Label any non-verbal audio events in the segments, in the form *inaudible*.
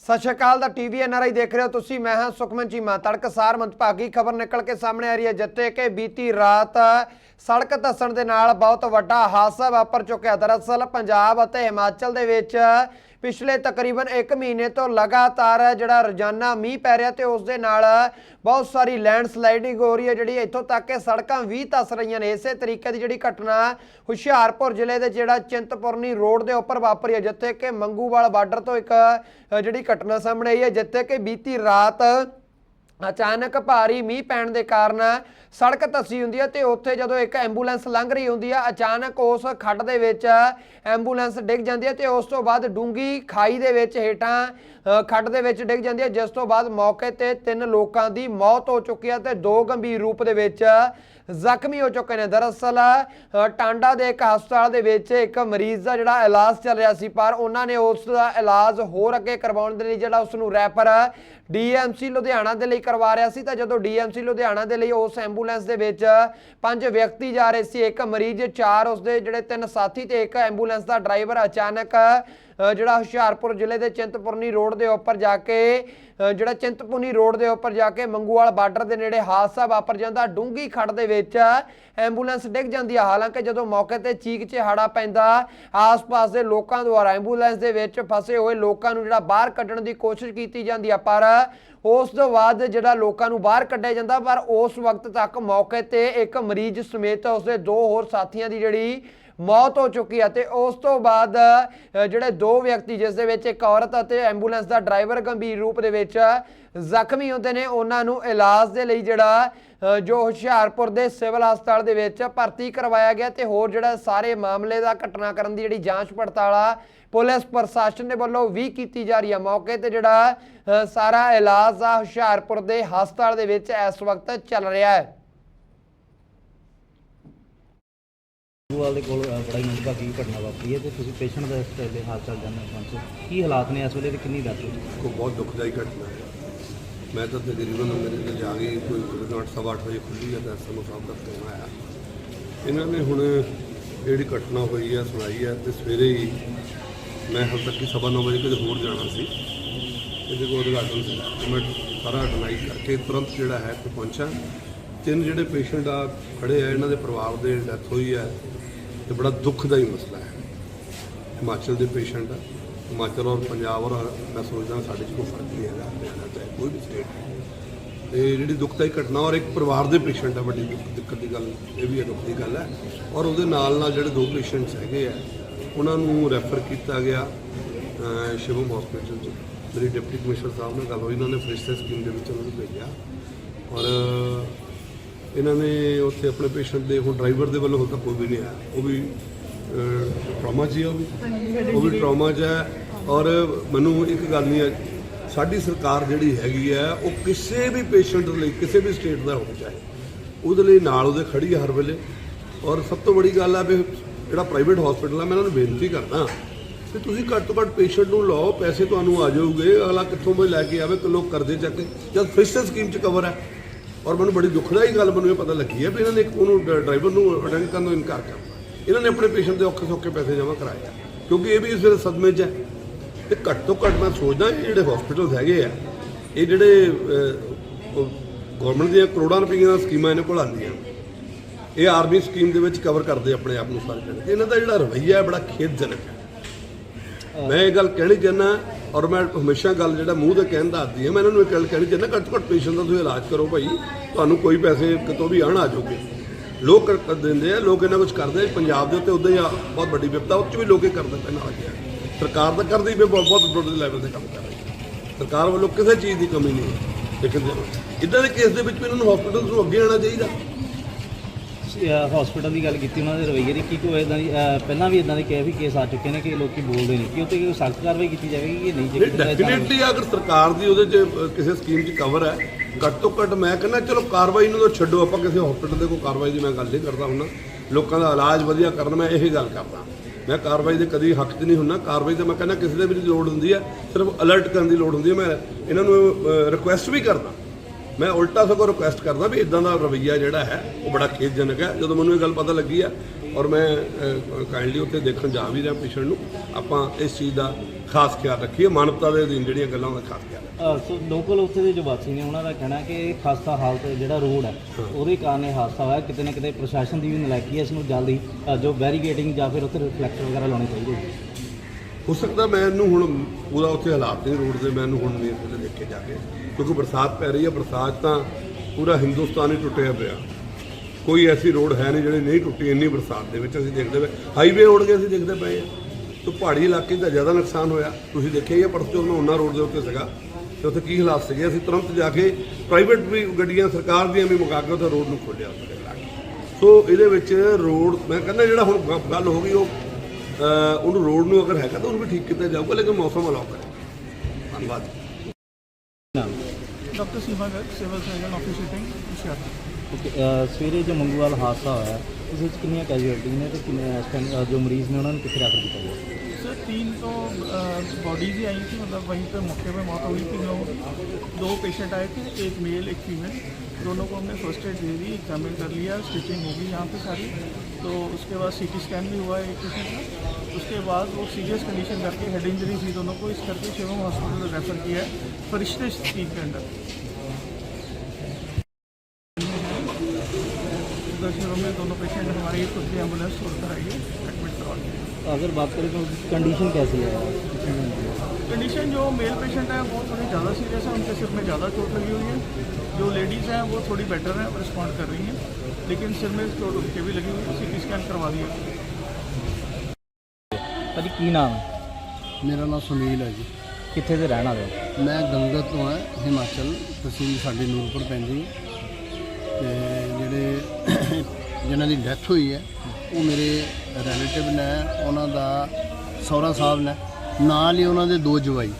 ਸਤਿ ਸ਼੍ਰੀ ਅਕਾਲ ਦਾ TV NRI ਦੇਖ ਰਹੇ ਹੋ ਤੁਸੀਂ। ਮੈਂ ਹਾਂ ਸੁਖਮਨ ਚੀਮਾ ਤੜਕਸਾਰ ਮੰਦਭਾਗੀ ਖਬਰ ਨਿਕਲ ਕੇ ਸਾਹਮਣੇ ਆ ਰਹੀ ਹੈ, ਜਿੱਥੇ ਕਿ ਬੀਤੀ ਰਾਤ ਸੜਕ ਧੱਸਣ ਦੇ ਨਾਲ ਬਹੁਤ ਵੱਡਾ ਹਾਦਸਾ ਵਾਪਰ ਚੁੱਕਿਆ। ਦਰਅਸਲ ਪੰਜਾਬ ਅਤੇ ਹਿਮਾਚਲ ਦੇ ਵਿੱਚ ਪਿਛਲੇ ਤਕਰੀਬਨ 1 ਮਹੀਨੇ ਤੋਂ ਲਗਾਤਾਰ ਜਿਹੜਾ ਰੋਜ਼ਾਨਾ ਮੀਂਹ ਪੈ ਰਿਹਾ ਤੇ ਉਸ ਦੇ ਨਾਲ ਬਹੁਤ ਸਾਰੀ ਲੈਂਡ ਸਲਾਈਡਿੰਗ ਹੋ ਰਹੀ ਹੈ, ਜਿਹੜੀ ਇੱਥੋਂ ਤੱਕ ਕਿ ਸੜਕਾਂ ਵੀ ਧੱਸ ਰਹੀਆਂ ਨੇ। ਇਸੇ ਤਰੀਕੇ ਦੀ ਜਿਹੜੀ ਘਟਨਾ ਹੁਸ਼ਿਆਰਪੁਰ ਜ਼ਿਲ੍ਹੇ ਦੇ ਜਿਹੜਾ ਚਿੰਤਪੁਰਨੀ ਰੋਡ ਦੇ ਉੱਪਰ ਵਾਪਰੀ ਹੈ, ਜਿੱਥੇ ਕਿ ਮੰਗੂਵਾਲ ਬਾਰਡਰ ਤੋਂ ਇੱਕ ਜਿਹੜੀ ਘਟਨਾ ਸਾਹਮਣੇ ਆਈ ਹੈ, ਜਿੱਥੇ ਕਿ ਬੀਤੀ ਰਾਤ ਅਚਾਨਕ ਭਾਰੀ ਮੀਂਹ ਪੈਣ ਦੇ ਕਾਰਨ ਸੜਕ ਧੱਸੀ ਹੁੰਦੀ ਹੈ ਤੇ ਉੱਥੇ ਜਦੋਂ ਇੱਕ ਐਂਬੂਲੈਂਸ ਲੰਘ ਰਹੀ ਹੁੰਦੀ ਹੈ, ਅਚਾਨਕ ਉਸ ਖੱਡ ਦੇ ਵਿੱਚ ਐਂਬੂਲੈਂਸ ਡਿੱਗ ਜਾਂਦੀ ਹੈ ਤੇ ਉਸ ਤੋਂ ਬਾਅਦ ਡੂੰਗੀ ਖਾਈ ਦੇ ਵਿੱਚ ਹੇਠਾਂ ਖੱਡ ਦੇ ਵਿੱਚ ਡਿੱਗ ਜਾਂਦੀ ਹੈ, ਜਿਸ ਤੋਂ ਬਾਅਦ ਮੌਕੇ ਤੇ ਤਿੰਨ ਲੋਕਾਂ ਦੀ ਮੌਤ ਹੋ ਚੁੱਕੀ ਹੈ ਤੇ ਦੋ ਗੰਭੀਰ ਰੂਪ ਦੇ ਵਿੱਚ ਜ਼ਖਮੀ ਹੋ ਚੁੱਕੇ ਨੇ। ਦਰਅਸਲ ਟਾਂਡਾ ਦੇ ਇੱਕ ਹਸਪਤਾਲ ਦੇ ਵਿੱਚ ਇੱਕ ਮਰੀਜ਼ ਦਾ ਜਿਹੜਾ ਇਲਾਜ ਚੱਲ ਰਿਹਾ ਸੀ, ਪਰ ਉਹਨਾਂ ਨੇ ਉਸ ਦਾ ਇਲਾਜ ਹੋਰ ਅੱਗੇ ਕਰਵਾਉਣ ਦੇ ਲਈ ਜਿਹੜਾ ਉਸ ਨੂੰ ਰੈਫਰ ਡੀਐਮਸੀ ਲੁਧਿਆਣਾ ਦੇ ਲਈ ਕਰਵਾ ਰਿਹਾ ਸੀ। ਤਾਂ ਜਦੋਂ ਡੀਐਮਸੀ ਲੁਧਿਆਣਾ ਦੇ ਲਈ ਉਸ ਐਂਬੂਲੈਂਸ ਦੇ ਵਿੱਚ ਪੰਜ ਵਿਅਕਤੀ ਜਾ ਰਹੇ ਸੀ, ਇੱਕ ਮਰੀਜ਼, ਚਾਰ ਉਸਦੇ ਜਿਹੜੇ ਤਿੰਨ ਸਾਥੀ ਤੇ ਇੱਕ ਐਂਬੂਲੈਂਸ ਦਾ ਡਰਾਈਵਰ ਅਚਾਨਕ ਜਿਹੜਾ ਹੁਸ਼ਿਆਰਪੁਰ ਜ਼ਿਲ੍ਹੇ ਦੇ ਚਿੰਤਪੁਰਨੀ ਰੋਡ ਦੇ ਉੱਪਰ ਜਾ ਕੇ ਜਿਹੜਾ ਚਿੰਤਪੁਰਨੀ ਰੋਡ ਦੇ ਉੱਪਰ ਜਾ ਕੇ ਮੰਗੂਵਾਲ ਬਾਰਡਰ ਦੇ ਨੇੜੇ ਹਾਦਸਾ ਵਾਪਰ ਜਾਂਦਾ। ਡੂੰਗੀ ਖੱਡ ਦੇ ਵਿੱਚ ਐਂਬੂਲੈਂਸ ਡਿੱਗ ਜਾਂਦੀ ਹੈ ਹਾਲਾਂਕਿ ਜਦੋਂ ਮੌਕੇ ਤੇ ਚੀਕ ਚਿਹਾੜਾ ਪੈਂਦਾ, ਆਸ-ਪਾਸ ਦੇ ਲੋਕਾਂ ਦੁਆਰਾ ਐਂਬੂਲੈਂਸ ਦੇ ਵਿੱਚ ਫਸੇ ਹੋਏ ਲੋਕਾਂ ਨੂੰ ਜਿਹੜਾ ਬਾਹਰ ਕੱਢਣ ਦੀ ਕੋਸ਼ਿਸ਼ ਕੀਤੀ ਜਾਂਦੀ ਹੈ ਪਰ ਉਸ ਤੋਂ ਬਾਅਦ ਜਿਹੜਾ ਲੋਕਾਂ ਨੂੰ ਬਾਹਰ ਕੱਢਿਆ ਜਾਂਦਾ, ਪਰ ਉਸ ਵਕਤ ਤੱਕ ਮੌਕੇ ਤੇ ਇੱਕ ਮਰੀਜ਼ ਸਮੇਤ ਉਸਦੇ ਦੋ ਹੋਰ ਸਾਥੀਆਂ ਦੀ ਜਿਹੜੀ ਮੌਤ ਹੋ ਚੁੱਕੀ ਹੈ ਤੇ ਉਸ ਤੋਂ ਬਾਅਦ ਜਿਹੜੇ ਦੋ ਵਿਅਕਤੀ ਜਿਸ ਦੇ ਵਿੱਚ ਇੱਕ ਔਰਤ ਅਤੇ ਐਂਬੂਲੈਂਸ ਦਾ ਡਰਾਈਵਰ ਗੰਭੀਰ ਰੂਪ ਦੇ ਵਿੱਚ ਜ਼ਖਮੀ ਹੁੰਦੇ ਨੇ, ਉਹਨਾਂ ਨੂੰ ਇਲਾਜ ਦੇ ਲਈ ਜਿਹੜਾ ਜੋ ਹੁਸ਼ਿਆਰਪੁਰ ਦੇ ਸਿਵਲ ਹਸਪਤਾਲ ਦੇ ਵਿੱਚ ਭਰਤੀ ਕਰਵਾਇਆ ਗਿਆ ਤੇ ਹੋਰ ਜਿਹੜਾ ਸਾਰੇ ਮਾਮਲੇ ਦਾ ਘਟਨਾਕ੍ਰਮ ਦੀ ਜਿਹੜੀ ਜਾਂਚ ਪੜਤਾਲ ਆ, ਪੁਲਿਸ ਪ੍ਰਸ਼ਾਸਨ ਦੇ ਵੱਲੋਂ ਵੀ ਕੀਤੀ ਜਾ ਰਹੀ ਹੈ ਮੌਕੇ ਤੇ ਜਿਹੜਾ ਸਾਰਾ ਇਲਾਜ ਆ ਹੁਸ਼ਿਆਰਪੁਰ ਦੇ ਹਸਪਤਾਲ ਦੇ ਵਿੱਚ ਇਸ ਵਕਤ ਚੱਲ ਰਿਹਾ ਹੈ। ਵਾਲ ਦੇ ਕੋਲ ਬੜਾ ਹੀ ਮੰਦਭਾਗੀ ਘਟਨਾ ਵਾਪਰੀ ਹੈ ਤੇ ਤੁਸੀਂ ਪੇਸ਼ੈਂਟ ਦਾ ਇਸ ਵੇਲੇ ਹਾਲ ਚਾਲ ਜਾਣਨਾ ਚਾਹੁੰਦੇ ਹੋ? ਕੀ ਹਾਲਾਤ ਨੇ ਇਸ ਵੇਲੇ ਤੇ ਕਿੰਨੀ ਦੱਸ ਕੋ ਬਹੁਤ ਦੁਖਦਾਈ ਘਟਨਾ ਹੈ। ਮੈਂ ਤਾਂ ਤਕਰੀਬਨ ਮੇਰੇ ਤੇ ਜਾ ਕੇ ਕੋਈ ਤਕਰੀਬਨ ਸਵਾ ਅੱਠ ਵਜੇ ਖੁੱਲੀ ਹੈ ਤਾਂ ਸਾਨੂੰ ਸਾਹਿਬ ਦਾ ਫੋਨ ਆਇਆ। ਇਹਨਾਂ ਨੇ ਹੁਣ ਜਿਹੜੀ ਘਟਨਾ ਹੋਈ ਹੈ, ਸੁਣਾਈ ਹੈ ਤੇ ਸਵੇਰੇ ਹੀ ਮੈਂ ਹਾਲ ਤੱਕ ਹੀ ਸਵਾ ਨੌ ਵਜੇ ਕਿਤੇ ਹੋਰ ਜਾਣਾ ਸੀ। ਇਹਦੇ ਕੋਲ ਉਦਘਾਟਨ ਸੀ। ਮੈਂ ਸਾਰਾ ਅਟਨਾਈਜ਼ ਕਰਕੇ ਤੁਰੰਤ ਜਿਹੜਾ ਹੈ ਤੇ ਪਹੁੰਚਾ ਤਿੰਨ ਜਿਹੜੇ ਪੇਸ਼ੈਂਟ ਆ ਖੜੇ ਆ, ਇਹਨਾਂ ਦੇ ਪਰਿਵਾਰ ਦੇ ਡੈਥ ਹੋਈ ਹੈ। ਤੇ ਬੜਾ ਦੁਖਦਾਈ ਮਸਲਾ ਹੈ। ਹਿਮਾਚਲ ਦੇ ਪੇਸ਼ੈਂਟ ਹਿਮਾਚਲ ਔਰ ਪੰਜਾਬ ਔਰ ਮੈਂ ਸੋਚਦਾ ਸਾਡੇ 'ਚ ਕੋਈ ਫ਼ਰਕ ਨਹੀਂ ਹੈਗਾ ਹਰਿਆਣਾ ਚਾਹੇ ਕੋਈ ਵੀ ਸਟੇਟ ਇਹ ਜਿਹੜੀ ਦੁਖਦਾਈ ਘਟਨਾ ਔਰ ਇੱਕ ਪਰਿਵਾਰ ਦੇ ਪੇਸ਼ੈਂਟ ਆ, ਵੱਡੀ ਦਿੱਕਤ ਦੀ ਗੱਲ, ਇਹ ਵੀ ਦੁੱਖ ਦੀ ਗੱਲ ਹੈ। ਔਰ ਉਹਦੇ ਨਾਲ ਨਾਲ ਜਿਹੜੇ ਦੋ ਪੇਸ਼ੈਂਟਸ ਹੈਗੇ ਆ, ਉਹਨਾਂ ਨੂੰ ਰੈਫਰ ਕੀਤਾ ਗਿਆ ਸ਼ਿਵਮ ਹਸਪੀਟਲ 'ਚ। ਮੇਰੀ ਡਿਪਟੀ ਕਮਿਸ਼ਨਰ ਸਾਹਿਬ ਨਾਲ ਗੱਲ ਹੋਈ, ਉਹਨਾਂ ਨੇ ਫਰਿਸ਼ਤੇ ਸਕੀਮ ਦੇ ਵਿੱਚ ਉਹਨਾਂ ਨੂੰ ਭੇਜਿਆ। ਔਰ ਇਹਨਾਂ ਨੇ ਉੱਥੇ ਆਪਣੇ ਪੇਸ਼ੈਂਟ ਦੇ ਹੁਣ ਡਰਾਈਵਰ ਦੇ ਵੱਲੋਂ ਹੁਣ ਤੱਕ ਕੋਈ ਵੀ ਨਹੀਂ ਆਇਆ ਉਹ ਵੀ ਟਰਾਮਾ ਆ ਉਹ ਵੀ। ਉਹ ਵੀ ਟਰਾਮਾ 'ਚ ਹੈ। ਔਰ ਮੈਨੂੰ ਇੱਕ ਗੱਲ ਨਹੀਂ ਸਾਡੀ ਸਰਕਾਰ ਜਿਹੜੀ ਹੈਗੀ ਹੈ ਉਹ ਕਿਸੇ ਵੀ ਪੇਸ਼ੈਂਟ ਲਈ ਕਿਸੇ ਵੀ ਸਟੇਟ ਦਾ ਹੋਵੇ ਚਾਹੇ। ਉਹਦੇ ਲਈ ਨਾਲ ਉਹਦੇ ਖੜੀ ਹੈ ਹਰ ਵੇਲੇ। ਔਰ ਸਭ ਤੋਂ ਵੱਡੀ ਗੱਲ ਹੈ ਵੀ ਜਿਹੜਾ ਪ੍ਰਾਈਵੇਟ ਹਸਪੀਟਲ ਹੈ ਮੈਂ ਇਹਨਾਂ ਨੂੰ ਬੇਨਤੀ ਕਰਦਾ ਕਿ ਤੁਸੀਂ ਘੱਟ ਤੋਂ ਘੱਟ ਪੇਸ਼ੈਂਟ ਨੂੰ ਲਓ ਪੈਸੇ ਤੁਹਾਨੂੰ ਆ ਜਾਊਗੇ ਅਗਲਾ ਕਿੱਥੋਂ ਵੀ ਲੈ ਕੇ ਆਵੇ ਕਿ ਲੋਕ ਕਰਦੇ ਚੱਕ ਜਦ ਫਿਸਟਰ ਸਕੀਮ 'ਚ ਕਵਰ ਹੈ ਔਰ ਮੈਨੂੰ ਬੜੀ ਦੁਖਦਾਈ ਗੱਲ ਮੈਨੂੰ ਇਹ ਪਤਾ ਲੱਗੀ ਹੈ ਵੀ ਇਹਨਾਂ ਨੇ ਉਹਨੂੰ ਡਰਾਈਵਰ ਨੂੰ ਅਟੈਂਡ ਕਰਨ ਤੋਂ ਇਨਕਾਰ ਕਰਤਾ ਇਹਨਾਂ ਨੇ ਆਪਣੇ ਪੇਸ਼ੈਂਟ ਦੇ ਔਖੇ ਸੌਖੇ ਪੈਸੇ ਜਮ੍ਹਾਂ ਕਰਾਏ। ਕਿਉਂਕਿ ਇਹ ਵੀ ਇਸ ਵੇਲੇ ਸਦਮੇ 'ਚ ਹੈ। ਤੇ ਘੱਟ ਤੋਂ ਘੱਟ ਮੈਂ ਸੋਚਦਾ ਇਹ ਜਿਹੜੇ ਹਸਪੀਟਲ ਹੈਗੇ ਆ, ਇਹ ਜਿਹੜੇ ਗਵਰਨਮੈਂਟ ਦੀਆਂ ਕਰੋੜਾਂ ਰੁਪਈਆਂ ਦੀਆਂ ਸਕੀਮਾਂ ਇਹਨਾਂ ਕੋਲ ਆਉਂਦੀਆਂ। ਇਹ ਆਰਮੀ ਸਕੀਮ ਦੇ ਵਿੱਚ ਕਵਰ ਕਰਦੇ ਆਪਣੇ ਆਪ ਨੂੰ ਸਾਰੇ ਇਹਨਾਂ ਦਾ ਜਿਹੜਾ ਰਵੱਈਆ ਹੈ, ਬੜਾ ਖੇਦਜਨਕ ਹੈ। ਮੈਂ ਇਹ ਗੱਲ ਕਹਿਣੀ ਚਾਹੁੰਦਾ ਔਰ ਮੈਂ ਹਮੇਸ਼ਾ ਗੱਲ ਜਿਹੜਾ ਮੂੰਹ ਤੇ ਕਹਿਣ ਦਾ ਆਦੀ ਹੈ, ਮੈਂ ਇਹਨਾਂ ਨੂੰ ਇਹ ਗੱਲ ਕਹਿਣੀ ਚਾਹੁੰਦਾ ਘੱਟ ਤੋਂ ਘੱਟ ਪੇਸ਼ੈਂਟ ਦਾ ਤੁਸੀਂ ਇਲਾਜ ਕਰੋ ਭਾਈ, ਤੁਹਾਨੂੰ ਕੋਈ ਪੈਸੇ ਕਿਤੋਂ ਵੀ ਆਣ ਆ ਜਾਓਗੇ। ਲੋਕ ਕਰ ਦਿੰਦੇ ਆ, ਲੋਕ ਇਹਨਾਂ ਕੁਝ ਕਰਦੇ ਪੰਜਾਬ ਦੇ ਉੱਤੇ ਉਦਾਂ ਹੀ ਆ, ਬਹੁਤ ਵੱਡੀ ਵਿਪਤਾ, ਉਹ 'ਚ ਵੀ ਲੋਕੇ ਕਰਦੇ ਪਏ ਆ ਗਿਆ ਸਰਕਾਰ ਤਾਂ ਕਰਦੀ ਵੀ ਬਹੁਤ ਬਹੁਤ ਵੱਡੇ ਲੈਵਲ ਤੇ ਕੰਮ ਕਰ ਰਹੀ ਹੈ। ਸਰਕਾਰ ਵੱਲੋਂ ਕਿਸੇ ਚੀਜ਼ ਦੀ ਕਮੀ ਨਹੀਂ ਹੈ। ਲੇਕਿਨ ਇਦਾਂ ਦੇ ਕੇਸ ਦੇ ਵਿੱਚ ਵੀ ਇਹਨਾਂ ਨੂੰ ਹਸਪੀਟਲ ਨੂੰ ਅੱਗੇ ਆਉਣਾ ਚਾਹੀਦਾ। ਹਸਪੀਟਲ ਦੀ ਗੱਲ ਕੀਤੀ ਉਹਨਾਂ ਦੇ ਰਵੱਈਏ ਦੀ ਕੀ ਕੋਈ ਇਦਾਂ ਦੀ ਪਹਿਲਾਂ ਵੀ ਇਦਾਂ ਦੇ ਕਈ ਵੀ ਕੇਸ ਆ ਚੁੱਕੇ ਨੇ ਕਿ ਲੋਕੀ ਬੋਲਦੇ ਨਹੀਂ। ਕਿ ਉੱਤੇ ਕੋਈ ਸਖਤ ਕਾਰਵਾਈ ਕੀਤੀ ਜਾਵੇਗੀ ਕਿ ਨਹੀਂ ਜੇ ਡੈਫੀਨਿਟਲੀ ਅਗਰ ਸਰਕਾਰ ਦੀ ਉਹਦੇ 'ਚ ਅ, ਕਿਸੇ ਸਕੀਮ 'ਚ ਕਵਰ ਹੈ ਘੱਟ ਤੋਂ ਘੱਟ ਮੈਂ ਕਹਿੰਦਾ ਚਲੋ ਕਾਰਵਾਈ ਨੂੰ ਤਾਂ ਛੱਡੋ ਆਪਾਂ ਕਿਸੇ ਹਸਪੀਟਲ ਦੇ ਕੋਈ ਕਾਰਵਾਈ ਦੀ ਮੈਂ ਗੱਲ ਨਹੀਂ ਕਰਦਾ ਹੁੰਨਾ ਲੋਕਾਂ ਦਾ ਇਲਾਜ ਵਧੀਆ ਕਰਨ ਮੈਂ ਇਹੀ ਗੱਲ ਕਰਦਾ। ਮੈਂ ਕਾਰਵਾਈ ਦੇ ਕਦੀ ਹੱਕ 'ਚ ਨਹੀਂ ਹੁੰਨਾ ਕਾਰਵਾਈ ਤੇ ਮੈਂ ਕਹਿੰਦਾ ਕਿਸੇ ਦੇ ਵੀ ਲੋੜ ਹੁੰਦੀ ਹੈ ਸਿਰਫ ਅਲਰਟ ਕਰਨ ਦੀ ਲੋੜ ਹੁੰਦੀ ਹੈ। ਮੈਂ ਇਹਨਾਂ ਨੂੰ ਰਿਕੁਐਸਟ ਵੀ ਕਰਦਾ। ਮੈਂ ਉਲਟਾ ਸਗੋਂ ਰਿਕੁਐਸਟ ਕਰਦਾ ਵੀ ਇਦਾਂ ਦਾ ਰਵੱਈਆ ਜਿਹੜਾ ਹੈ ਉਹ ਬੜਾ ਖੇਦਜਨਕ ਹੈ। ਜਦੋਂ ਮੈਨੂੰ ਇਹ ਗੱਲ ਪਤਾ ਲੱਗੀ ਆ ਔਰ ਮੈਂ ਕਾਈਂਡਲੀ ਉੱਥੇ ਦੇਖਣ ਜਾ ਵੀ ਰਿਹਾ ਪੇਸ਼ੈਂਟ ਨੂੰ ਆਪਾਂ ਇਸ ਚੀਜ਼ ਦਾ ਖਾਸ ਖਿਆਲ ਰੱਖੀਏ ਮਾਨਵਤਾ ਦੇ ਅਧੀਨ ਜਿਹੜੀਆਂ ਗੱਲਾਂ ਦਾ ਖਾਸ ਖਿਆਲ ਸੋ ਲੋਕਲ ਉੱਥੇ ਦੇ ਜੋ ਵਾਸੀ ਨੇ ਉਹਨਾਂ ਦਾ ਕਹਿਣਾ ਕਿ ਖਸਤਾ ਹਾਲਤ ਜਿਹੜਾ ਰੋਡ ਹੈ ਉਹਦੇ ਕਾਰਨ ਇਹ ਹਾਦਸਾ ਹੋਇਆ। ਕਿਤੇ ਨਾ ਕਿਤੇ ਪ੍ਰਸ਼ਾਸਨ ਦੀ ਵੀ ਨਲਾਇਕੀ ਹੈ ਇਸ ਨੂੰ ਜਲਦੀ ਜੋ ਬੈਰੀਗੇਟਿੰਗ ਜਾਂ ਫਿਰ ਉੱਥੇ ਰਿਫਲੈਕਟਰ ਵਗੈਰਾ ਲਾਉਣੇ ਚਾਹੀਦੇ ਹੋ ਸਕਦਾ ਮੈਂ ਇਹਨੂੰ ਹੁਣ ਪੂਰਾ ਉੱਥੇ ਹਾਲਾਤ ਨਹੀਂ ਰੋਡ ਦੇ ਮੈਂ ਇਹਨੂੰ ਹੁਣ ਦੇਖ ਕੇ ਜਾ ਕੇ। ਕਿਉਂਕਿ ਬਰਸਾਤ ਪੈ ਰਹੀ ਹੈ, ਬਰਸਾਤ ਤਾਂ ਪੂਰਾ ਹਿੰਦੁਸਤਾਨ ਹੀ ਟੁੱਟਿਆ ਪਿਆ। ਕੋਈ ਐਸੀ ਰੋਡ ਹੈ ਨਹੀਂ ਜਿਹੜੀ ਨਹੀਂ ਟੁੱਟੀ ਇੰਨੀ ਬਰਸਾਤ ਦੇ ਵਿੱਚ ਅਸੀਂ ਦੇਖਦੇ ਪਏ। ਹਾਈਵੇ ਰੋਡ ਕੇ ਅਸੀਂ ਦੇਖਦੇ ਪਏ ਹਾਂ। ਤਾਂ ਪਹਾੜੀ ਇਲਾਕੇ ਦਾ ਜ਼ਿਆਦਾ ਨੁਕਸਾਨ ਹੋਇਆ। ਤੁਸੀਂ ਦੇਖਿਆ ਹੀ ਹੈ ਪਰਸੋਂ ਨੂੰ ਉਹਨਾਂ ਰੋਡ ਦੇ ਉੱਤੇ ਸੀਗਾ। ਤੇ ਉੱਥੇ ਕੀ ਹਾਲਾਤ ਸੀਗੇ? ਅਸੀਂ ਤੁਰੰਤ ਜਾ ਕੇ ਪ੍ਰਾਈਵੇਟ ਵੀ ਗੱਡੀਆਂ, ਸਰਕਾਰ ਦੀਆਂ ਵੀ ਮੁਕਾ ਕੇ ਉੱਥੇ ਰੋਡ ਨੂੰ ਖੋਲ੍ਹਿਆ ਸੋ ਇਹਦੇ ਵਿੱਚ ਰੋਡ, ਮੈਂ ਕਹਿੰਦਾ ਜਿਹੜਾ ਹੁਣ ਗ- ਗੱਲ ਹੋ ਗਈ ਉਹ ਉਹਨੂੰ ਰੋਡ ਨੂੰ ਅਗਰ ਹੈਗਾ ਤਾਂ ਉਹਨੂੰ ਵੀ ਠੀਕ ਕੀਤਾ ਜਾਊਗਾ, ਲੇਕਿਨ ਮੌਸਮ ਅਲਾਉ ਕਰੇ। ਧੰਨਵਾਦ। doctor Seema Garg civil surgeon office shipping Hoshiarpur okay, ਅ, ਸਵੇਰੇ ਜੋ ਮੰਗੂਵਾਲ ਹਾਦਸਾ ਹੋਇਆ ਉਸ ਵਿੱਚ ਕਿੰਨੀਆਂ ਕੈਜੂਅਲਟੀ ਨੇ ਤੇ ਕਿੰਨੇ ਇਸ time, ਅ, ਜੋ ਮਰੀਜ਼ ਨੇ ਉਹਨਾਂ ਨੂੰ ਕਿੱਥੇ ਰੈਫਰ ਕੀਤਾ ਗਿਆ सर तीन तो बॉडीज ही आई थी मतलब वहीं पे मौके पे मौत हुई तीन लोगों की दो पेशेंट आए थे एक मेल एक फीमेल दोनों को हमने फर्स्ट एड दे दी एग्जामिन कर लिया स्टिचिंग होगी यहाँ पे सारी तो उसके बाद सीटी स्कैन भी हुआ है एक पेशेंट का उसके बाद वो सीरियस कंडीशन करके हेड इंजरी थी दोनों को इस करके शिवम हॉस्पिटल में रेफर किया है फरिश्ते स्टीम के अंडर उधर शिवम में दोनों पेशेंट हमारी खुद की एंबुलेंस छोड़कर है एडमिट करवा दिया। अगर बात करें तो कंडीशन कैसी है? कंडीशन जो मेल पेशेंट है वो थोड़ी ज़्यादा सीरियस है उनके सिर में ज़्यादा चोट लगी हुई है। जो लेडीज़ हैं वो थोड़ी बेटर हैं रिस्पॉन्ड कर रही हैं लेकिन सिर में चोट उनके भी लगी हुई है सीटी स्कैन करवा दिया। ਭਾਜੀ ਕੀ ਨਾਮ? ਹੈ ਮੇਰਾ ਨਾਮ ਸੁਨੀਲ ਹੈ ਜੀ। ਕਿੱਥੇ ਦੇ ਰਹਿਣ ਵਾਲੇ ਹੋ? ਮੈਂ ਗੰਗਤ ਤੋਂ ਹਾਂ ਹਿਮਾਚਲ। ਤਹਿਸੀਲ ਸਾਡੀ ਨੂਰਪੁਰ ਪੈਂਦੀ ਹੈ। ਤੇ ਜਿਹੜੇ *coughs* ਜਿਨ੍ਹਾਂ ਦੀ ਡੈਥ ਹੋਈ ਹੈ ਉਹ ਮੇਰੇ ਰਿਲੇਟਿਵ ਨੇ ਉਹਨਾਂ ਦਾ ਸਹੁਰਾ ਸਾਹਿਬ ਨੇ। ਨਾਲ ਹੀ ਉਹਨਾਂ ਦੇ ਦੋ ਜਵਾਈ।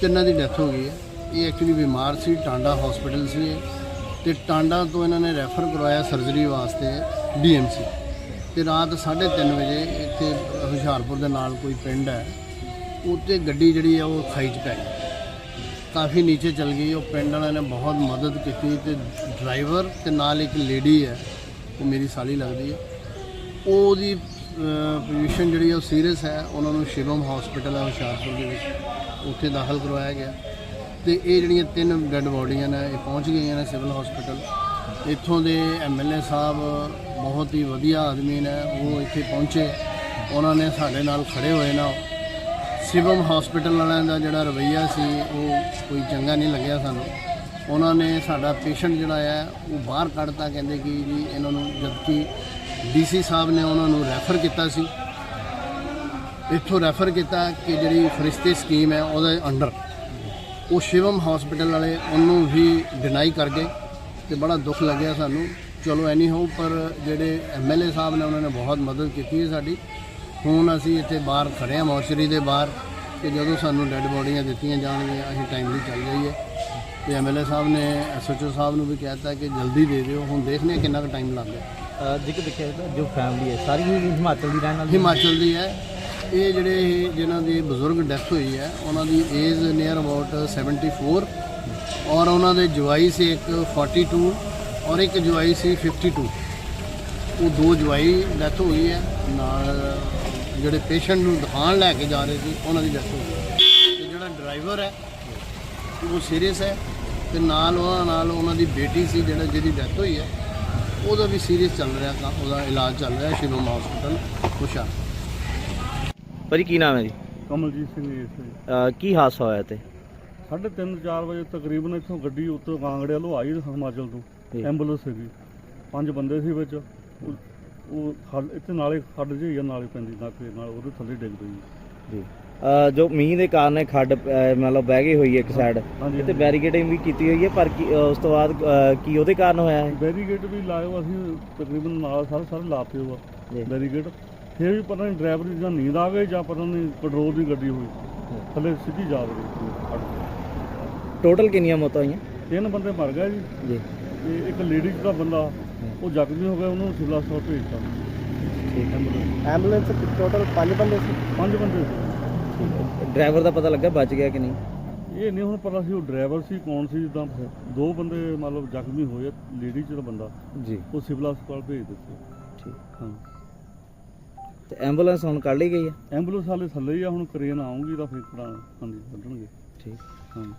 ਤਿੰਨਾਂ ਦੀ ਡੈਥ ਹੋ ਗਈ ਹੈ। ਇਹ ਐਕਚੁਅਲੀ ਬਿਮਾਰ ਸੀ ਟਾਂਡਾ ਹਸਪੀਟਲ ਸੀ ਤੇ ਟਾਂਡਾ ਤੋਂ ਇਹਨਾਂ ਨੇ ਰੈਫਰ ਕਰਵਾਇਆ ਸਰਜਰੀ ਵਾਸਤੇ ਡੀਐਮਸੀ। ਤੇ ਰਾਤ 3:30 ਵਜੇ ਇੱਥੇ ਹੁਸ਼ਿਆਰਪੁਰ ਦੇ ਨਾਲ ਕੋਈ ਪਿੰਡ ਹੈ ਉੱਤੇ ਗੱਡੀ ਜਿਹੜੀ ਹੈ ਉਹ ਖਾਈ 'ਚ ਪੈ ਗਈ। ਕਾਫੀ ਨੀਚੇ ਚਲ ਗਈ, ਉਹ ਪਿੰਡ ਵਾਲਿਆਂ ਨੇ ਬਹੁਤ ਮਦਦ ਕੀਤੀ ਤੇ ਡਰਾਈਵਰ ਤੇ ਨਾਲ ਇੱਕ ਲੇਡੀ ਹੈ, ਉਹ ਮੇਰੀ ਸਾਲੀ ਲੱਗਦੀ ਹੈ। ਉਹਦੀ ਪੋਜੀਸ਼ਨ ਜਿਹੜੀ ਹੈ ਉਹ ਸੀਰੀਅਸ ਹੈ, ਉਹਨਾਂ ਨੂੰ ਸ਼ਿਵਮ ਹਸਪੀਟਲ ਹੈ ਹੁਸ਼ਿਆਰਪੁਰ ਦੇ ਵਿੱਚ, ਉੱਥੇ ਦਾਖਲ ਕਰਵਾਇਆ ਗਿਆ। ਤੇ ਇਹ ਜਿਹੜੀਆਂ ਤਿੰਨ ਡੈੱਡ ਬੋਡੀਆਂ ਨੇ, ਇਹ ਪਹੁੰਚ ਗਈਆਂ ਨੇ ਸਿਵਲ ਹਸਪੀਟਲ ਇੱਥੋਂ ਦੇ ਐਮਐਲਏ ਸਾਹਿਬ ਬਹੁਤ ਹੀ ਵਧੀਆ ਆਦਮੀ ਨੇ, ਉਹ ਇੱਥੇ ਪਹੁੰਚੇ। ਉਹਨਾਂ ਨੇ ਸਾਡੇ ਨਾਲ ਖੜੇ ਹੋਏ ਨਾ। ਸਿਵਮ ਹਸਪੀਟਲ ਵਾਲਿਆਂ ਦਾ ਜਿਹੜਾ ਰਵੱਈਆ ਸੀ, ਉਹ ਕੋਈ ਚੰਗਾ ਨਹੀਂ ਲੱਗਿਆ ਸਾਨੂੰ। ਉਹਨਾਂ ਨੇ ਸਾਡਾ ਪੇਸ਼ੈਂਟ ਜਿਹੜਾ ਹੈ ਉਹ ਬਾਹਰ ਕੱਢਤਾ। ਕਹਿੰਦੇ ਕਿ ਜੀ, ਇਹਨਾਂ ਨੂੰ ਜਦਕਿ ਡੀਸੀ ਸਾਹਿਬ ਨੇ ਉਹਨਾਂ ਨੂੰ ਰੈਫਰ ਕੀਤਾ ਸੀ। ਇੱਥੋਂ ਰੈਫਰ ਕੀਤਾ ਕਿ ਜਿਹੜੀ ਫਰਿਸ਼ਤੇ ਸਕੀਮ ਹੈ, ਉਹਦੇ ਅੰਡਰ ਉਹ ਸ਼ਿਵਮ ਹਸਪੀਟਲ ਵਾਲੇ ਉਹਨੂੰ ਵੀ ਡਿਨਾਈ ਕਰ ਗਏ ਤੇ ਬੜਾ ਦੁੱਖ ਲੱਗਿਆ ਸਾਨੂੰ। ਚਲੋ ਐਨੀ ਹੋ ਪਰ ਜਿਹੜੇ ਐਮਐਲਏ ਸਾਹਿਬ ਨੇ ਉਹਨਾਂ ਨੇ ਬਹੁਤ ਮਦਦ ਕੀਤੀ ਹੈ ਸਾਡੀ। ਹੁਣ ਅਸੀਂ ਇੱਥੇ ਬਾਹਰ ਖੜੇ ਹਾਂ ਮੌਚਰੀ ਦੇ ਬਾਹਰ ਕਿ ਜਦੋਂ ਸਾਨੂੰ ਡੈੱਡ ਬੋਡੀਆਂ ਦਿੱਤੀਆਂ ਜਾਣਗੀਆਂ ਅਸੀਂ ਟਾਈਮਲੀ ਚੱਲ ਜਾਈਏ। ਤੇ ਐਮਐਲਏ ਸਾਹਿਬ ਨੇ ਐਸਐਚਓ ਸਾਹਿਬ ਨੂੰ ਵੀ ਕਹਿਤਾ ਕਿ ਜਲਦੀ ਦੇ ਦਿਓ। ਹੁਣ ਦੇਖਦੇ ਹਾਂ ਕਿੰਨਾ ਕੁ ਟਾਈਮ ਲੱਗਦਾ ਅ, ਜੇਕਰ ਦੇਖਿਆ ਜੋ ਫੈਮਿਲੀ ਹੈ ਸਾਰੀ ਹਿਮਾਚਲ ਦੀ ਰਹਿਣ ਵਾਲੀ? ਹਿਮਾਚਲ ਦੀ ਹੈ। ਇਹ ਜਿਹੜੇ ਜਿਨ੍ਹਾਂ ਦੀ ਬਜ਼ੁਰਗ ਡੈਥ ਹੋਈ ਹੈ ਉਹਨਾਂ ਦੀ ਏਜ ਨੀਅਰ ਅਬਾਊਟ 74 ਔਰ ਉਹਨਾਂ ਦੇ ਜਵਾਈ ਸੀ ਇੱਕ 42 ਔਰ ਇੱਕ ਜਵਾਈ ਸੀ 52 ਉਹ ਦੋ ਜਵਾਈ ਡੈਥ ਹੋਈ ਹੈ। ਨਾਲ ਜਿਹੜੇ ਪੇਸ਼ੈਂਟ ਨੂੰ ਦਿਖਾਉਣ ਲੈ ਕੇ ਜਾ ਰਹੇ ਸੀ ਉਹਨਾਂ ਦੀ ਡੈਥ ਹੋ ਗਈ। ਤੇ ਜਿਹੜਾ ਡਰਾਈਵਰ ਹੈ ਉਹ ਸੀਰੀਅਸ ਹੈ। ਤੇ ਨਾਲ ਉਹਨਾਂ ਨਾਲ ਉਹਨਾਂ ਦੀ ਬੇਟੀ ਸੀ ਜਿਹੜਾ ਜਿਹਦੀ ਡੈਥ ਹੋਈ ਹੈ। ਉਹਦਾ ਵੀ ਸੀਰੀਅਸ ਚੱਲ ਰਿਹਾ ਕੰਮ ਉਹਦਾ ਇਲਾਜ ਚੱਲ ਰਿਹਾ ਸ਼ਿਵਮ ਹਸਪੀਟਲ ਹੁਸ਼ਿਆਰ ਭਾਜੀ ਕੀ ਨਾਮ ਹੈ ਜੀ? ਕਮਲਜੀਤ ਸਿੰਘ ਜੀ ਇੱਥੇ ਅ, ਕੀ ਹਾਦਸਾ ਹੋਇਆ ਤੇ ਸਾਢੇ ਤਿੰਨ 4 ਵਜੇ ਤਕਰੀਬਨ ਇੱਥੋਂ ਗੱਡੀ ਉੱਤੋਂ ਕਾਂਗੜੇ ਵੱਲੋਂ ਆਈ ਹਿਮਾਚਲ। ਤੋਂ। ਐਂਬੂਲੈਂਸ ਸੀਗੀ। ਪੰਜ ਬੰਦੇ ਸੀ ਵਿੱਚ। ਉਹ- ਉਹ ਖੱਡ- ਇੱਥੇ ਨਾਲੇ ਖੱਡ ਜਿਹੀ ਆ ਨਾਲੇ ਪੈਂਦੀ ਨਾਕੇ ਨਾਲ ਉਹਦੇ ਥੱਲੇ ਡਿੱਗ ਪਈ। ਜੀ। ਜੋ ਮੀਂਹ ਦੇ ਕਾਰਨ ਇਹ ਖੱਡ ਮਤਲਬ ਬਹਿ ਗਈ ਹੋਈ ਹੈ ਇੱਕ ਸਾਈਡ ਹਾਂਜੀ ਤੇ ਬੈਰੀਕੇਡਿੰਗ ਵੀ ਕੀਤੀ ਹੋਈ ਹੈ ਪਰ ਕੀ- ਉਸ ਤੋਂ ਬਾਅਦ ਕੀ ਉਹਦੇ ਕਾਰਨ ਹੋਇਆ ਹੈ ਬੈਰੀਗੇਟ ਵੀ ਲਾਇਓ ਅਸੀਂ ਤਕਰੀਬਨ ਨਾਲ ਸਾਰੇ ਸਾਰੇ ਲਾਤੇ ਜੀ। ਉਹ ਬੈਰੀਗੇਟ ਫਿਰ ਵੀ ਪਤਾ ਨਹੀਂ ਡਰਾਈਵਰ ਦੀ ਜਾਂ ਨੀਂਦ ਆ ਗਈ ਜਾਂ ਪਤਾ ਨਹੀਂ ਪੈਟਰੋਲ ਦੀ ਗੱਡੀ ਹੋਈ। ਥੱਲੇ ਸਿੱਧੀ ਜਾ ਖੱਡ। ਟੋਟਲ ਕਿੰਨੀਆਂ ਮੌਤਾਂ ਹੋਈਆਂ? ਤਿੰਨ ਬੰਦੇ ਮਰ ਗਏ ਜੀ। ਜੀ। ਤੇ ਇੱਕ ਲੇਡੀਜ਼ ਦਾ ਬੰਦਾ ਉਹ ਜ਼ਖਮੀ ਹੋ ਗਿਆ ਉਹਨੂੰ ਸਿਵਲ ਹਸਪਤਾਲ ਭੇਜਤਾ ਠੀਕ ਐਂਬੂਲੈਂਸ ਐਂਬੂਲੈਂਸ ਟੋਟਲ 5 ਬੰਦੇ ਸੀ? ਪੰਜ ਬੰਦੇ ਸੀ। ਡਰਾਈਵਰ ਦਾ ਪਤਾ ਲੱਗਾ ਬਚ ਗਿਆ ਕਿ ਨਹੀਂ? ਇਹ ਨਹੀਂ ਹੁਣ ਪਤਾ ਸੀ ਉਹ ਡਰਾਈਵਰ ਸੀ ਕੌਣ ਸੀ ਜਿੱਦਾਂ ਦੋ ਬੰਦੇ ਮਤਲਬ ਜ਼ਖਮੀ ਹੋਏ ਲੇਡੀ ਚ ਦਾ ਬੰਦਾ। ਜੀ। ਉਹ ਸਿਵਲ ਹਸਪਤਾਲ ਭੇਜ ਦਿੱਤੇ। ਠੀਕ। ਹਾਂ। ਤੇ ਐਂਬੂਲੈਂਸ ਹੁਣ ਕੱਢ ਲਈ ਗਈ ਹੈ? ਐਂਬੂਲੈਂਸ ਵਾਲੇ ਥੱਲੇ ਹੀ ਆ ਹੁਣ ਕਰੇਨ ਆਉਂਗੀ ਤਾਂ ਫਿਰ ਕਢਾ ਹਾਂਜੀ ਕੱਢਣਗੇ। ਠੀਕ। ਹਾਂਜੀ